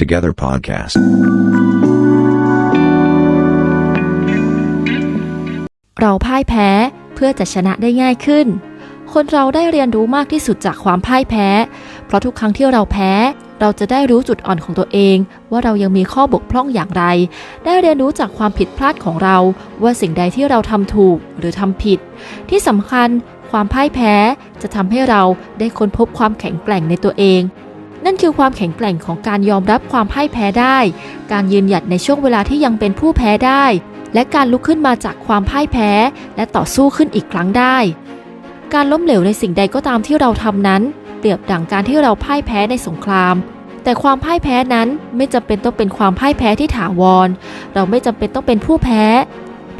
Together Podcast. เราพ่ายแพ้เพื่อจะชนะได้ง่ายขึ้น คนเราได้เรียนรู้มากที่สุดจากความพ่ายแพ้ เพราะทุกครั้งที่เราแพ้ เราจะได้รู้จุดอ่อนของตัวเอง ว่าเรายังมีข้อบกพร่องอย่างไร ได้เรียนรู้จากความผิดพลาดของเรา ว่าสิ่งใดที่เราทำถูกหรือทำผิด ที่สำคัญความพ่ายแพ้จะทำให้เราได้ค้นพบความแข็งแกร่งในตัวเอง นั่นคือความแข็งแกร่งของการยอมรับความพ่ายแพ้ได้ การยืนหยัดในช่วงเวลาที่ยังเป็นผู้แพ้ได้ และการลุกขึ้นมาจากความพ่ายแพ้ และต่อสู้ขึ้นอีกครั้งได้ การล้มเหลวในสิ่งใดก็ตามที่เราทำนั้น เปรียบดั่งการที่เราพ่ายแพ้ในสงคราม แต่ความพ่ายแพ้นั้นไม่จำเป็นต้องเป็นความพ่ายแพ้ที่ถาวร เราไม่จำเป็นต้องเป็นผู้แพ้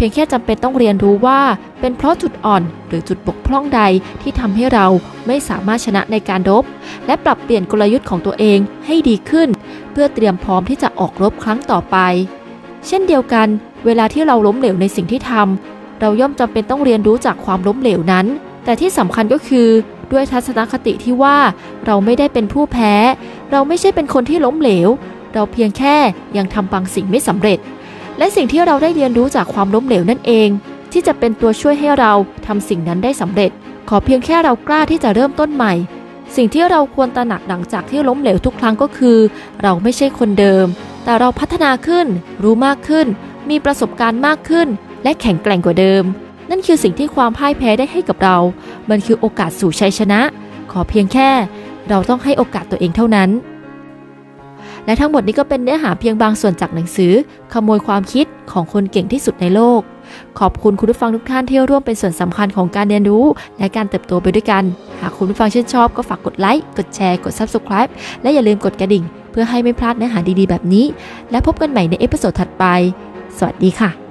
พียงแค่จำเป็นต้องเรียนรู้ว่า เป็นเพราะจุดอ่อนหรือจุดบกพร่องใดที่ทำให้เราไม่สามารถชนะในการรบ และปรับเปลี่ยนกลยุทธ์ของตัวเองให้ดีขึ้น เพื่อเตรียมพร้อมที่จะออกรบครั้งต่อไป เช่นเดียวกัน เวลาที่เราล้มเหลวในสิ่งที่ทำเราย่อมจำเป็นต้องเรียนรู้จากความล้มเหลวนั้น แต่ที่สำคัญก็คือด้วยทัศนคติที่ว่าเราไม่ได้เป็นผู้แพ้ เราไม่ใช่เป็นคนที่ล้มเหลว เราเพียงแค่ยังทำบางสิ่งไม่สำเร็จ และสิ่งที่เราได้เรียนรู้จากความล้มเหลวนั่นเอง ที่จะเป็นตัวช่วยให้เราทำสิ่งนั้นได้สำเร็จ ขอเพียงแค่เรากล้าที่จะเริ่มต้นใหม่ สิ่งที่เราควรตระหนักหลังจากที่ล้มเหลวทุกครั้งก็คือ เราไม่ใช่คนเดิม แต่เราพัฒนาขึ้น รู้มากขึ้น มีประสบการณ์มากขึ้น และแข็งแกร่งกว่าเดิม นั่นคือสิ่งที่ความพ่ายแพ้ได้ให้กับเรา มันคือโอกาสสู่ชัยชนะ ขอเพียงแค่ เราต้องให้โอกาสตัวเองเท่านั้น และทั้งหมดนี้ก็เป็นเนื้อหาเพียงบางส่วนจากหนังสือ ขโมยความคิดของคนเก่งที่สุดในโลก ขอบคุณคุณผู้ฟังทุกท่านที่ร่วมเป็นส่วนสำคัญของการเรียนรู้ และการเติบโตไปด้วยกัน หากคุณผู้ฟังชื่นชอบก็ฝากกดไลค์ กดแชร์ กด Subscribe และอย่าลืมกดกระดิ่ง เพื่อให้ไม่พลาดเนื้อหาดีๆแบบนี้ และพบกันใหม่ในเอพิโซดถัดไป สวัสดีค่ะ